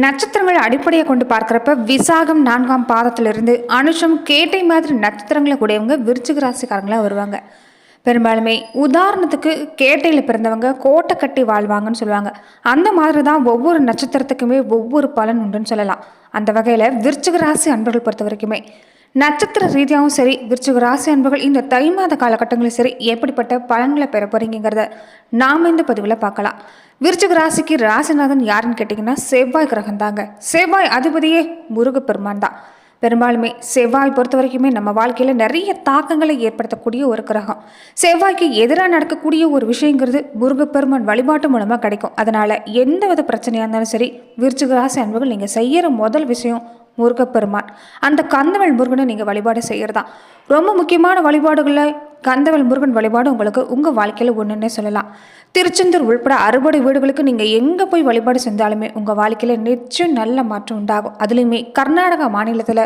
நட்சத்திரங்கள் அடிப்படையை கொண்டு பார்க்குறப்ப விசாகம் நான்காம் பாதத்திலிருந்து அனுஷம் கேட்டை மாதிரி நட்சத்திரங்களை கூடியவங்க விருச்சிக ராசிக்காரங்களாக வருவாங்க. பெரும்பாலுமே உதாரணத்துக்கு கேட்டையில் பிறந்தவங்க கோட்டை கட்டி வாழ்வாங்கன்னு சொல்லுவாங்க. அந்த மாதிரி தான் ஒவ்வொரு நட்சத்திரத்துக்குமே ஒவ்வொரு பலன் உண்டுன்னு சொல்லலாம். அந்த வகையில் விருச்சிக ராசி அன்பர்கள் பொறுத்த வரைக்குமே நட்சத்திர ரீதியாகவும் சரி விருச்சிக ராசி அன்பர்கள் இந்த தை மாத காலகட்டங்களும் சரி எப்படிப்பட்ட பலன்களை பெற போறீங்கிறத நாம் இந்த பதிவில் பார்க்கலாம். விருச்சிக ராசிக்கு ராசிநாதன் யாருன்னு கேட்டிங்கன்னா செவ்வாய் கிரகம் தாங்க செவ்வாய் அதிபதியே முருகப்பெருமான் தான். பெரும்பாலுமே செவ்வாய் பொறுத்த வரைக்குமே நம்ம வாழ்க்கையில் நிறைய தாக்கங்களை ஏற்படுத்தக்கூடிய ஒரு கிரகம். செவ்வாய்க்கு எதிராக நடக்கக்கூடிய ஒரு விஷயங்கிறது முருகப்பெருமான் வழிபாட்டு மூலமாக கிடைக்கும். அதனால் எந்த வித பிரச்சனையாக இருந்தாலும் சரி விருச்சிகராசி அன்புகள் நீங்கள் செய்கிற முதல் விஷயம் முருகப்பெருமான் அந்த கந்தவள் முருகனை நீங்கள் வழிபாடு செய்கிறதா ரொம்ப முக்கியமான வழிபாடுகளில் கந்தவள் முருகன் வழிபாடு உங்களுக்கு உங்கள் வாழ்க்கையில் ஒன்றுன்னே சொல்லலாம். திருச்செந்தூர் உள்பட அறுபடை வீடுகளுக்கு நீங்கள் எங்கே போய் வழிபாடு செஞ்சாலுமே உங்கள் வாழ்க்கையில் நிச்சயம் நல்ல மாற்றம் உண்டாகும். அதுலேயுமே கர்நாடகா மாநிலத்தில்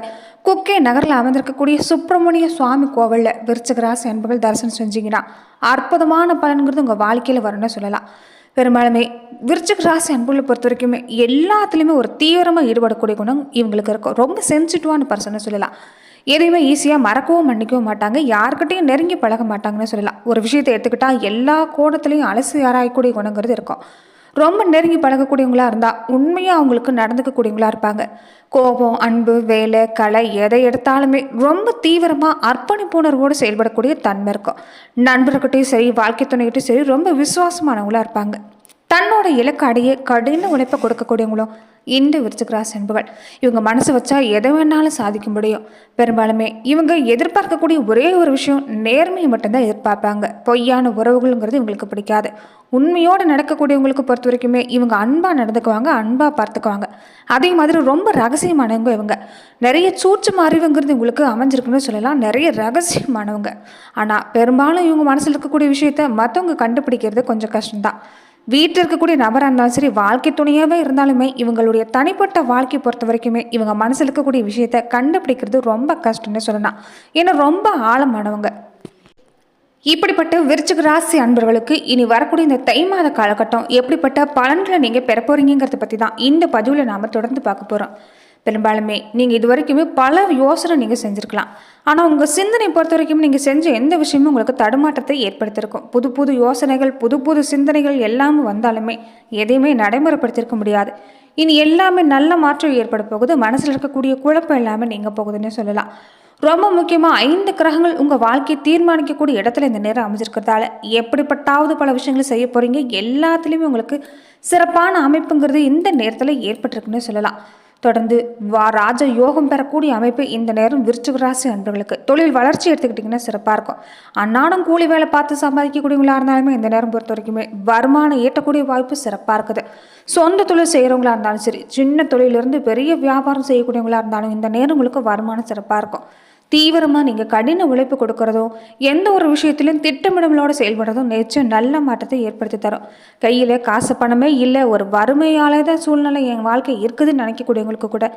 குக்கே நகரில் அமர்ந்திருக்கக்கூடிய சுப்பிரமணிய சுவாமி கோவிலில் விருச்சகராசி என்பவர்கள் தரிசனம் செஞ்சீங்கன்னா அற்புதமான பலன்கிறது உங்கள் வாழ்க்கையில் வரும்னு சொல்லலாம். பெரும்பாலுமே விருச்சிக ராசி அன்புகளை பொறுத்த வரைக்குமே எல்லாத்துலேயுமே ஒரு தீவிரமாக ஈடுபடக்கூடிய குணம் இவங்களுக்கு இருக்கும். ரொம்ப சென்சிட்டிவான பர்சனை சொல்லலாம். எதையுமே ஈஸியாக மறக்கவும் மன்னிக்கவும் மாட்டாங்க. யார்கிட்டையும் நெருங்கி பழக மாட்டாங்கன்னு சொல்லலாம். ஒரு விஷயத்தை எடுத்துக்கிட்டால் எல்லா கோணத்துலேயும் அலசி ஆராயக்கூடிய குணங்கிறது இருக்கும். ரொம்ப நெருங்கி பழகக்கூடியவங்களா இருந்தால் உண்மையாக அவங்களுக்கு நடந்துக்கக்கூடியவங்களா இருப்பாங்க. கோபம் அன்பு வேலை கலை எதை எடுத்தாலுமே ரொம்ப தீவிரமாக அர்ப்பணிப்புணர்வோடு செயல்படக்கூடிய தன்மை இருக்கும். நண்பர்கிட்டையும் சரி வாழ்க்கை துணைகிட்டையும் சரி ரொம்ப விசுவாசமானவங்களா இருப்பாங்க. தன்னோட இலக்கு அடைய கடின உழைப்பை கொடுக்கக்கூடியவங்களும் இந்த விருச்சிகராசி அன்புகள். இவங்க மனசு வச்சா எதை வேணாலும் சாதிக்க முடியும். பெரும்பாலுமே இவங்க எதிர்பார்க்கக்கூடிய ஒரே ஒரு விஷயம் நேர்மையை மட்டும்தான் எதிர்பார்ப்பாங்க. பொய்யான உறவுகள்ங்கிறது இவங்களுக்கு பிடிக்காது. உண்மையோடு நடக்கக்கூடியவங்களுக்கு பொறுத்த வரைக்குமே இவங்க அன்பாக நடந்துக்குவாங்க அன்பாக பார்த்துக்குவாங்க. அதே மாதிரி ரொம்ப ரகசியமானவங்க இவங்க. நிறைய சூழ்ச்சி அறிவுங்கிறது இவங்களுக்கு அமைஞ்சிருக்குன்னு சொல்லலாம். நிறைய ரகசியமானவங்க. ஆனால் பெரும்பாலும் இவங்க மனசில் இருக்கக்கூடிய விஷயத்த மற்றவங்க கண்டுபிடிக்கிறது கொஞ்சம் கஷ்டம்தான். வீட்டில் இருக்கக்கூடிய நபராக இருந்தாலும் சரி வாழ்க்கை துணையாகவே இருந்தாலுமே இவங்களுடைய தனிப்பட்ட வாழ்க்கை பொறுத்த வரைக்குமே இவங்க மனசில் இருக்கக்கூடிய விஷயத்தை கண்டுபிடிக்கிறது ரொம்ப கஷ்டம்னு சொல்லலாம். ஏன்னா ரொம்ப ஆழமானவங்க. இப்படிப்பட்ட விருச்சிக ராசி அன்பர்களுக்கு இனி வரக்கூடிய இந்த தை மாத காலகட்டம் எப்படிப்பட்ட பலன்களை நீங்கள் பெற போறீங்கிறத பற்றி தான் இந்த பதிவில் நாம் தொடர்ந்து பார்க்க போகிறோம் பெரும்பாலுமே. நீங்கள் இது வரைக்குமே பல யோசனை நீங்கள் செஞ்சுருக்கலாம். ஆனால் உங்கள் சிந்தனை பொறுத்த வரைக்கும் நீங்கள் செஞ்ச எந்த விஷயமும் உங்களுக்கு தடுமாற்றத்தை ஏற்படுத்தியிருக்கும். புது புது யோசனைகள் புது புது சிந்தனைகள் எல்லாமே வந்தாலுமே எதையுமே நடைமுறைப்படுத்தியிருக்க முடியாது. இனி எல்லாமே நல்ல மாற்றம் ஏற்பட போகுது. மனசில் இருக்கக்கூடிய குழப்பம் எல்லாமே நீங்கள் போகுதுன்னு சொல்லலாம். ரொம்ப முக்கியமாக ஐந்து கிரகங்கள் உங்கள் வாழ்க்கையை தீர்மானிக்கக்கூடிய இடத்துல இந்த நேரம் அமைஞ்சிருக்கிறதால எப்படிப்பட்டாவது பல விஷயங்களை செய்ய போகிறீங்க எல்லாத்துலேயுமே உங்களுக்கு சிறப்பான அமைப்புங்கிறது இந்த நேரத்தில் ஏற்பட்டிருக்குன்னு சொல்லலாம். தொடர்ந்து வா ராஜ யோகம் பெறக்கூடிய அமைப்பு இந்த நேரம் விருச்சிக ராசி அன்பர்களுக்கு. தொழில் வளர்ச்சி எடுத்துக்கிட்டிங்கன்னா சிறப்பாக இருக்கும். அன்னாடம் கூலி வேலை பார்த்து சம்பாதிக்கக்கூடியவங்களாக இருந்தாலுமே இந்த நேரம் பொறுத்த வரைக்குமே வருமானம் ஈட்டக்கூடிய வாய்ப்பு சிறப்பாக இருக்குது. சொந்த தொழில் செய்கிறவங்களா இருந்தாலும் சரி சின்ன தொழிலிருந்து பெரிய வியாபாரம் செய்யக்கூடியவங்களாக இருந்தாலும் இந்த நேரம் உங்களுக்கு வருமானம் சிறப்பாக இருக்கும். தீவிரமாக நீங்கள் கடின உழைப்பு கொடுக்குறதும் எந்த ஒரு விஷயத்திலும் திட்டமிடங்களோடு செயல்படுறதும் நிச்சயம் நல்ல மாற்றத்தை ஏற்படுத்தி தரும். கையில் காசு பணமே இல்லை ஒரு வறுமையாலே தான் சூழ்நிலை என் வாழ்க்கை இருக்குதுன்னு நினைக்கக்கூடியவங்களுக்கு கூட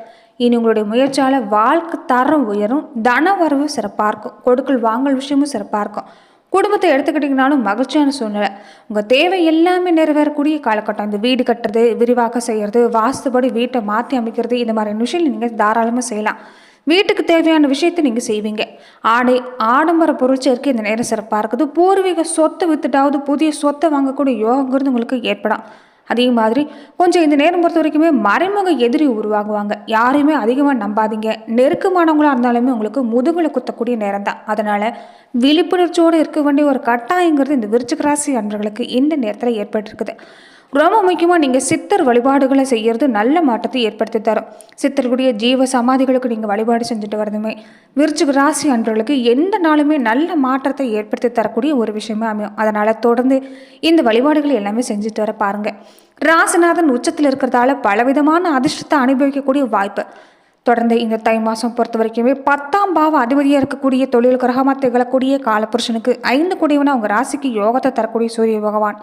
இனி உங்களுடைய முயற்சியால் வாழ்க்கை தரம் உயரும் தன வரவு சிறப்பாக இருக்கும் கொடுக்கல் வாங்கல் விஷயமும் சிறப்பாக இருக்கும் குடும்பத்தை எடுத்துக்கிட்டிங்கனாலும் மகிழ்ச்சியான சூழ்நிலை. உங்கள் தேவை எல்லாமே நிறைவேறக்கூடிய காலகட்டம். இந்த வீடு கட்டுறது விரிவாக்கம் செய்கிறது வாஸ்துபடி வீட்டை மாற்றி அமைக்கிறது இந்த மாதிரி விஷயம் நீங்கள் தாராளமாக செய்யலாம். வீட்டுக்கு தேவையான விஷயத்தை நீங்கள் செய்வீங்க. ஆடை ஆடம்பர பொருள் சேர்க்கை இந்த நேரம் சிறப்பாக இருக்குது. பூர்வீக சொத்தை வித்துட்டாவது புதிய சொத்தை வாங்கக்கூடிய யோகங்கிறது உங்களுக்கு ஏற்படும் அதே மாதிரி கொஞ்சம் இந்த நேரம் பொறுத்த வரைக்குமே மறைமுக எதிரி உருவாகுவாங்க. யாரையுமே அதிகமாக நம்பாதீங்க. நெருக்கமானவங்களாக இருந்தாலுமே உங்களுக்கு முதுகில் குத்தக்கூடிய நேரம் தான் அதனால் விழிப்புணர்ச்சியோடு இருக்க வேண்டிய ஒரு கட்டாயங்கிறது இந்த விருச்சிகராசி அன்றர்களுக்கு இந்த நேரத்தில் ஏற்பட்டிருக்குது. ரொம்ப முக்கியமாக நீங்கள் சித்தர் வழிபாடுகளை செய்கிறது நல்ல மாற்றத்தை ஏற்படுத்தி தரும். சித்தர்களுடைய ஜீவ சமாதிகளுக்கு நீங்கள் வழிபாடு செஞ்சுட்டு வரதுமே விருச்சிக ராசி அன்றவர்களுக்கு எந்த நாளுமே நல்ல மாற்றத்தை ஏற்படுத்தி தரக்கூடிய ஒரு விஷயமே அமையும். அதனால் தொடர்ந்து இந்த வழிபாடுகளை எல்லாமே செஞ்சுட்டு வர பாருங்கள் ராசிநாதன் உச்சத்தில் இருக்கிறதால பலவிதமான அதிர்ஷ்டத்தை அனுபவிக்கக்கூடிய வாய்ப்பு. தொடர்ந்து இந்த தை மாதம் பொறுத்த வரைக்குமே பத்தாம் பாவ அதிபதியாக இருக்கக்கூடிய தொழில் கிரகமாக திகழக்கூடிய காலப்புருஷனுக்கு ஐந்து கூடியவன அவங்க ராசிக்கு யோகத்தை தரக்கூடிய சூரிய பகவான்.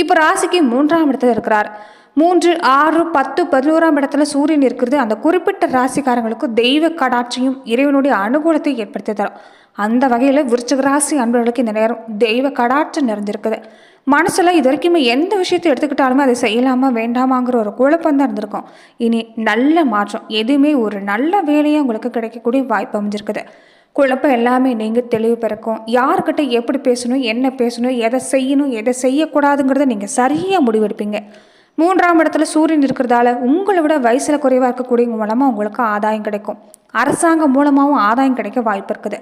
இப்போ ராசிக்கு மூன்றாம் இடத்துல இருக்கிறார். மூன்று ஆறு பத்து பதினோராம் இடத்துல சூரியன் இருக்கிறது. அந்த குறிப்பிட்ட ராசிக்காரங்களுக்கு தெய்வ கடாட்சியும் இறைவனுடைய அனுகூலத்தை ஏற்படுத்தி தரும். அந்த வகையில் விருச்சிக ராசி அன்பர்களுக்கு இந்த நேரம் தெய்வ கடாட்சம் நிறைஞ்சிருக்குது மனசில் இது வரைக்குமே எந்த விஷயத்தை எடுத்துக்கிட்டாலுமே அதை செய்யலாமா வேண்டாமாங்கிற ஒரு குழப்பம் தான் இருந்திருக்கும். இனி நல்ல மாற்றம் எதுவுமே ஒரு நல்ல வேலையாக உங்களுக்கு கிடைக்கக்கூடிய வாய்ப்பு அமைஞ்சிருக்குது. குழப்பம் எல்லாமே நீங்கள் தெளிவு பிறக்கும். யார்கிட்ட எப்படி பேசணும் என்ன பேசணும் எதை செய்யணும் எதை செய்யக்கூடாதுங்கிறத நீங்கள் சரியாக முடிவெடுப்பீங்க. மூன்றாம் இடத்துல சூரியன் இருக்கிறதால உங்களை விட வயசில் குறைவாக இருக்கக்கூடியவங்க மூலமாக உங்களுக்கு ஆதாயம் கிடைக்கும். அரசாங்கம் மூலமாகவும் ஆதாயம் கிடைக்க வாய்ப்பு இருக்குது.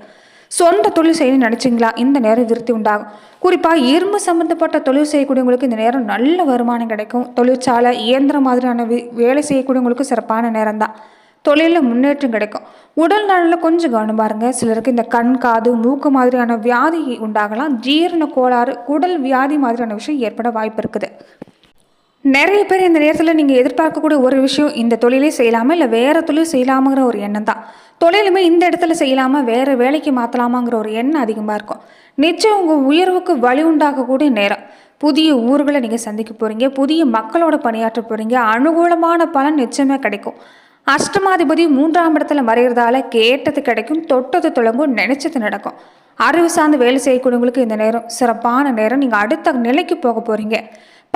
சொந்த தொழில் செய்யணும்னு நினச்சிங்களா? இந்த நேரம் விருத்தி உண்டாகும். குறிப்பாக இரும்பு சம்மந்தப்பட்ட தொழில் செய்யக்கூடியவங்களுக்கு இந்த நேரம் நல்ல வருமானம் கிடைக்கும். தொழிற்சாலை இயந்திரம் மாதிரியான வேலை செய்யக்கூடியவங்களுக்கு சிறப்பான நேரம் தான் தொழிலில் முன்னேற்றம் கிடைக்கும். உடல் நலனில் கொஞ்சம் கவனம் பாருங்கள் சிலருக்கு இந்த கண் காது மூக்கு மாதிரியான வியாதி உண்டாகலாம். ஜீரண கோளாறு குடல் வியாதி மாதிரியான விஷயம் ஏற்பட வாய்ப்பு இருக்குது. நிறைய பேர் இந்த நேரத்தில் நீங்கள் எதிர்பார்க்கக்கூடிய ஒரு விஷயம் இந்த தொழிலே செய்யலாமா? இல்லை வேறு தொழில் செய்யலாமாங்கிற ஒரு எண்ணம் தான். தொழிலுமே இந்த இடத்துல செய்யலாமா? வேறு வேலைக்கு மாற்றலாமாங்கிற ஒரு எண்ணம் அதிகமாக இருக்கும். நிச்சயம் உங்கள் உயர்வுக்கு வழி உண்டாகக்கூடிய நேரம். புதிய ஊர்களை நீங்கள் சந்திக்க போகிறீங்க புதிய மக்களோட பணியாற்ற போகிறீங்க அனுகூலமான பலன் நிச்சயமே கிடைக்கும். அஷ்டமாதிபதி மூன்றாம் இடத்துல மறைகிறதால கேட்டது கிடைக்கும் தொட்டது தொடங்கும் நினைச்சது நடக்கும். அறிவு சார்ந்து வேலை செய்யக்கூடியவங்களுக்கு இந்த நேரம் சிறப்பான நேரம். நீங்கள் அடுத்த நிலைக்கு போக போகிறீங்க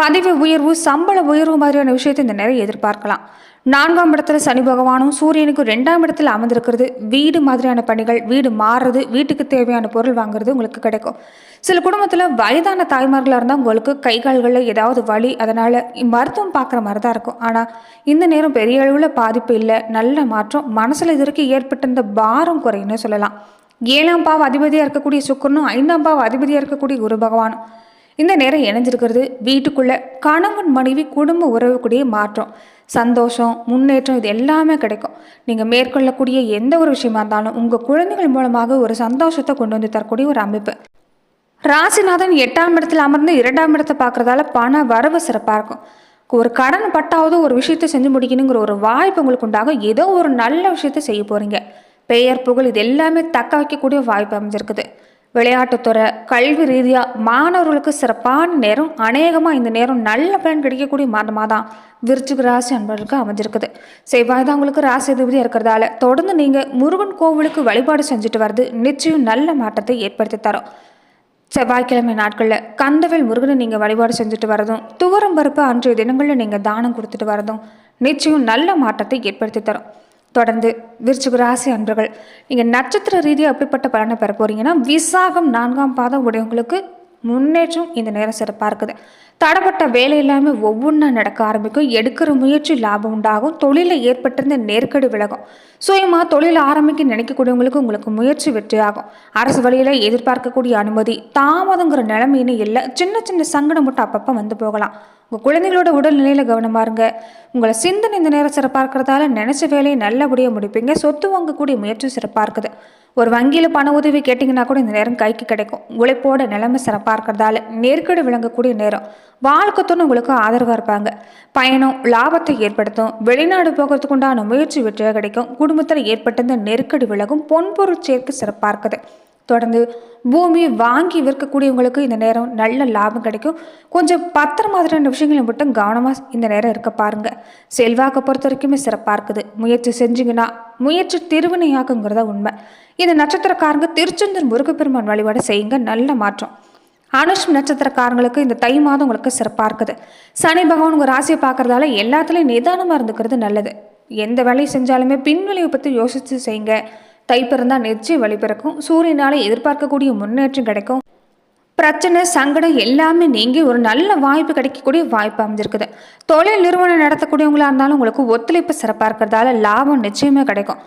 பதவி உயர்வு சம்பள உயர்வு மாதிரியான விஷயத்தை இந்த நேரம் எதிர்பார்க்கலாம். நான்காம் இடத்துல சனி பகவானும் சூரியனுக்கு ரெண்டாம் இடத்துல அமர்ந்திருக்கிறது. வீடு மாதிரியான பணிகள் வீடு மாறுறது வீட்டுக்கு தேவையான பொருள் வாங்குறது உங்களுக்கு கிடைக்கும். சில குடும்பத்தில் வயதான தாய்மார்களாக இருந்தால் உங்களுக்கு கை கால்களில் ஏதாவது வலி அதனால் மருத்துவம் பார்க்குற மாதிரி தான் இருக்கும். ஆனால் இந்த நேரம் பெரிய அளவில் பாதிப்பு இல்லை நல்ல மாற்றம் மனசில் இது வரைக்கும் ஏற்பட்டிருந்த பாரம் குறையுன்னு சொல்லலாம். ஏழாம் பாவ அதிபதியாக இருக்கக்கூடிய சுக்கரனும் ஐந்தாம் பாவ அதிபதியாக இருக்கக்கூடிய குரு பகவானும். இந்த நேரம் இணைஞ்சிருக்கிறது வீட்டுக்குள்ளே கணவன் மனைவி குடும்ப உறவுக்குடைய மாற்றம். சந்தோஷம் முன்னேற்றம் இது எல்லாமே கிடைக்கும். நீங்கள் மேற்கொள்ளக்கூடிய எந்த ஒரு விஷயமா இருந்தாலும் உங்கள் குழந்தைகள் மூலமாக ஒரு சந்தோஷத்தை கொண்டு வந்து தரக்கூடிய ஒரு அமைப்பு. ராசிநாதன் எட்டாம் இடத்துல அமர்ந்து இரண்டாம் இடத்தை பார்க்குறதால பண வரவு சிறப்பாக இருக்கும். ஒரு கடன் பட்டாவது ஒரு விஷயத்தை செஞ்சு முடிக்கணுங்கிற ஒரு வாய்ப்பு உங்களுக்கு உண்டாகும். ஏதோ ஒரு நல்ல விஷயத்தை செய்ய போகிறீங்க பெயர் புகழ் இது எல்லாமே தக்க வைக்கக்கூடிய வாய்ப்பு அமைஞ்சிருக்குது. விளையாட்டுத்துறை கல்வி ரீதியாக மாணவர்களுக்கு சிறப்பான நேரம் அநேகமாக இந்த நேரம் நல்ல பலன் கிடைக்கக்கூடிய மாதமாக தான் விருச்சிக ராசி அன்பர்களுக்கு அமைஞ்சிருக்குது. செவ்வாய் தான் உங்களுக்கு ராசி அதிபதியாக இருக்கிறதால தொடர்ந்து நீங்கள் முருகன் கோவிலுக்கு வழிபாடு செஞ்சுட்டு வர்றது நிச்சயம் நல்ல மாற்றத்தை ஏற்படுத்தி தரும். செவ்வாய்க்கிழமை நாட்களில் கந்தவேல் முருகனை நீங்கள் வழிபாடு செஞ்சுட்டு வரதும் துவரம் பருப்பு அன்றைய தினங்களில் நீங்கள் தானம் கொடுத்துட்டு வரதும் நிச்சயம் நல்ல மாற்றத்தை ஏற்படுத்தி தரும். தொடர்ந்து விருச்சிக ராசி அன்பர்கள் நீங்கள் நட்சத்திர ரீதியாக அப்படிப்பட்ட பலனை பெற போகிறீங்கன்னா விசாகம் நான்காம் பாதம் உடையவங்களுக்கு முன்னேற்றம் இந்த நேரம் சிறப்பாக இருக்குது. தடப்பட்ட வேலை இல்லாமல் ஒவ்வொன்றா நடக்க ஆரம்பிக்கும். எடுக்கிற முயற்சி லாபம் உண்டாகும். தொழிலில் ஏற்பட்டிருந்த நெருக்கடி விலகும். சுயமாக தொழில் ஆரம்பிக்க நினைக்கக்கூடியவங்களுக்கு உங்களுக்கு முயற்சி வெற்றியாகும். அரசு வழியில் எதிர்பார்க்கக்கூடிய அனுமதி தாமதங்கிற நிலைமையினு இல்லை. சின்ன சின்ன சங்கடம் மட்டும் அப்பப்போ வந்து போகலாம். உங்கள் குழந்தைகளோட உடல்நிலையில் கவனமாக இருங்க உங்களை சிந்தனை இந்த நேரம் சிறப்பாக இருக்கிறதால நினச்ச வேலையை நல்லபடியாக முடிப்பீங்க. சொத்து வாங்கக்கூடிய முயற்சி சிறப்பாக இருக்குது ஒரு வங்கியில் பண உதவி கேட்டிங்கன்னா கூட இந்த நேரம் கைக்கு கிடைக்கும். உழைப்போட நிலைமை சிறப்பாக இருக்கிறதால நெருக்கடி விளங்கக்கூடிய நேரம். வாழ்க்கத்தோன்னு உங்களுக்கு ஆதரவாக இருப்பாங்க. பயணம் லாபத்தை ஏற்படுத்தும். வெளிநாடு போகிறதுக்கு உண்டான முயற்சி வெற்றியாக கிடைக்கும். குடும்பத்தில் ஏற்பட்ட இந்த நெருக்கடி விலகும். பொன்பொருள் சேர்க்கை சிறப்பாக இருக்குது தொடர்ந்து பூமி வாங்கி விற்கக்கூடியவங்களுக்கு இந்த நேரம் நல்ல லாபம் கிடைக்கும். கொஞ்சம் பத்திர மாதிரியான விஷயங்களை மட்டும் கவனமாக இந்த நேரம் இருக்க பாருங்க. செல்வாக்கை பொறுத்த வரைக்குமே சிறப்பாக இருக்குது முயற்சி செஞ்சீங்கன்னா முயற்சி திருவினையாக்குங்கிறத உண்மை. இந்த நட்சத்திரக்காரங்க திருச்செந்தூர் முருகப்பெருமான் வழிபாடு செய்யுங்க நல்ல மாற்றம். அனுஷம் நட்சத்திரக்காரங்களுக்கு இந்த தை மாதம் உங்களுக்கு சிறப்பாக இருக்குது சனி பகவான் உங்கள் ராசியை பார்க்குறதால எல்லாத்துலேயும் நிதானமாக இருந்துக்கிறது நல்லது. எந்த வேலையை செஞ்சாலுமே பின்விளைவு பற்றி யோசித்து செய்யுங்க. தை பிறந்தால் நிச்சயம் வழி பிறக்கும். சூரியனால எதிர்பார்க்கக்கூடிய முன்னேற்றம் கிடைக்கும். பிரச்சனை சங்கடம் எல்லாமே நீங்கி ஒரு நல்ல வாய்ப்பு கிடைக்கக்கூடிய வாய்ப்பு அமைஞ்சிருக்குது. தொழில் நிறுவனம் நடத்தக்கூடியவங்களா இருந்தாலும் உங்களுக்கு ஒத்துழைப்பு சிறப்பாக இருக்கிறதால லாபம் நிச்சயமே கிடைக்கும்.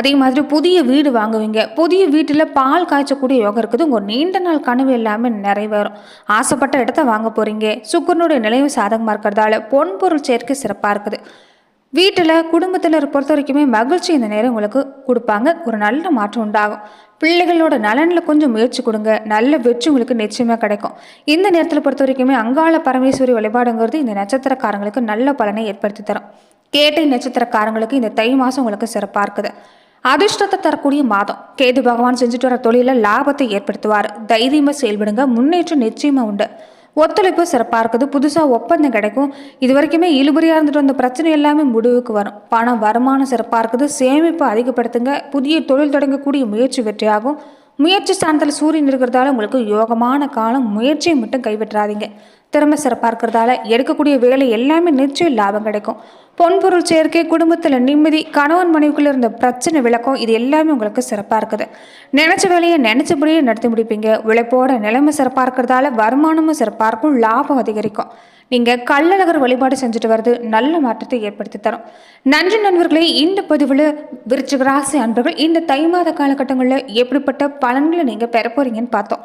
அதே மாதிரி புதிய வீடு வாங்குவீங்க. புதிய வீட்டில் பால் காய்ச்சக்கூடிய யோகம் இருக்குது. உங்கள் நீண்ட நாள் கனவு எல்லாமே நிறைவேறும். ஆசைப்பட்ட இடத்த வாங்க போகிறீங்க சுக்கரனுடைய நிலையும் சாதகமாக இருக்கிறதால பொன்பொருள் சேர்க்கை சிறப்பாக இருக்குது. வீட்டில் குடும்பத்தில் பொறுத்த வரைக்குமே மகிழ்ச்சி இந்த நேரம் உங்களுக்கு கொடுப்பாங்க. ஒரு நல்ல மாற்றம் உண்டாகும். பிள்ளைகளோட நலனில் கொஞ்சம் முயற்சி கொடுங்க. நல்ல வெற்றி உங்களுக்கு நிச்சயமாக கிடைக்கும். இந்த நேரத்தில் பொறுத்த வரைக்குமே அங்காள பரமேஸ்வரி வழிபாடுங்கிறது இந்த நட்சத்திரக்காரங்களுக்கு நல்ல பலனை ஏற்படுத்தி தரும். கேட்டை நட்சத்திரக்காரங்களுக்கு இந்த தை மாதம் உங்களுக்கு சிறப்பாக இருக்குது. அதிர்ஷ்டத்தை தரக்கூடிய மாதம். கேது பகவான் செஞ்சுட்டு வர தொழிலில் லாபத்தை ஏற்படுத்துவார். தைரியமாக செயல்படுங்க. முன்னேற்றம் நிச்சயமாக உண்டு. ஒத்துழைப்பு சிறப்பாக இருக்குது. புதுசாக ஒப்பந்தம் கிடைக்கும். இது வரைக்குமே இழுபறியாக இருந்துட்டு வந்த பிரச்சனை எல்லாமே முடிவுக்கு வரும். பணம் வருமானம் சிறப்பாக இருக்குது. சேமிப்பு அதிகப்படுத்துங்க. புதிய தொழில் தொடங்கக்கூடிய முயற்சி வெற்றியாகும். முயற்சி ஸ்தானத்தில் சூரியன் இருக்கிறதால உங்களுக்கு யோகமான காலம் முயற்சியை மட்டும் கைவிட்டுறாதீங்க. திறமை சிறப்பாக இருக்கிறதால எடுக்கக்கூடிய வேலை எல்லாமே நிச்சயம் லாபம் கிடைக்கும். பொன்பொருள் சேர்க்கை குடும்பத்தில் நிம்மதி கணவன் மனைவிக்குள்ள இருந்த பிரச்சனை விளக்கம் இது எல்லாமே உங்களுக்கு சிறப்பாக இருக்குது நினச்ச வேலையை நினச்சபடியே நடத்தி முடிப்பீங்க. உழைப்போட நிலைமை சிறப்பாக இருக்கிறதால வருமானமும் சிறப்பாக இருக்கும் லாபம் அதிகரிக்கும். நீங்கள் கள்ளழகர் வழிபாடு செஞ்சுட்டு வருது நல்ல மாற்றத்தை ஏற்படுத்தி தரும். நன்றி நண்பர்களே இந்த பதிவில் விருச்சிக ராசி அன்பர்கள் இந்த தை மாத காலகட்டங்களில் எப்படிப்பட்ட பலன்களை நீங்கள் பெற போறீங்கன்னு பார்த்தோம்.